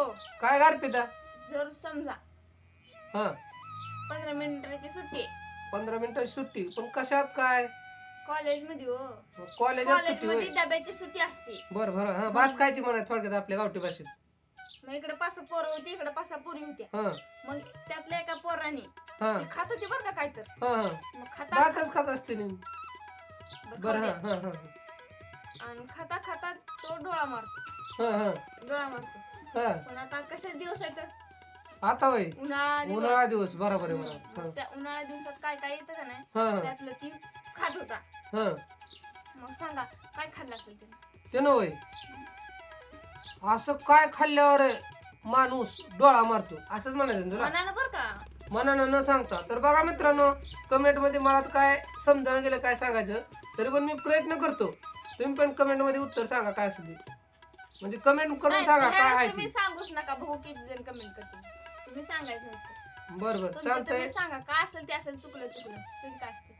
हो. काय गारपिता जर समजा. हा. पंधरा मिनिटाची सुट्टी पंधरा मिनिटाची सुट्टी. पण कशात काय? कॉलेजमध्ये हो. कॉलेजात सुट्टी होय. डब्याची सुट्टी असते. बरं बरं. हा भात खायची म्हणा थोडक्यात आपल्या गावठी भाषेत. मग इकडे पाच पोरं होती इकडे पाच पुरी होत्या. हा. मग त्यातल्या एका पोराने हा. खात होती बरं का काय तर. हा हा. मग खाता भातच खात. असते. बरं, हा. हा हा. आणि खाता खाता तो डोळा मारतो. हा हा. डोळा मारतो. हा. पण आता कशाच दिवस आहेत? आता होय. उन्हाळा दिवस. उन्हाळा दिवस बरोबर आहे. बरोबर त्या उन्हाळ्या दिवसात काय काय येतं का नाही? हा. हा त्यातलं ती खात होता. हा. मग सांगा काय खाल्लं असेल ते ना होय. असं काय खाल्ल्यावर माणूस डोळा मारतो? असंच म्हणायचं ना तुला? मनानं बरं का? मनानं न सांगता. तर बघा मित्रांनो कमेंटमध्ये मला काय समजायला गेलं काय सांगायचं तरी पण मी प्रयत्न करतो. तुम्ही पण कमेंटमध्ये उत्तर सांगा काय असेल ते. म्हणजे कमेंट करून सांगा काय आहे तुम्ही ते. सांगूच नका भाऊ किती जण कमेंट करतील. तुम्ही सांगायचं नसतं. बरं बरं तुमचं चालतंय तुम्ही सांगा काय असेल ते असेल चुकलं चुकलं. त्याची काय असते?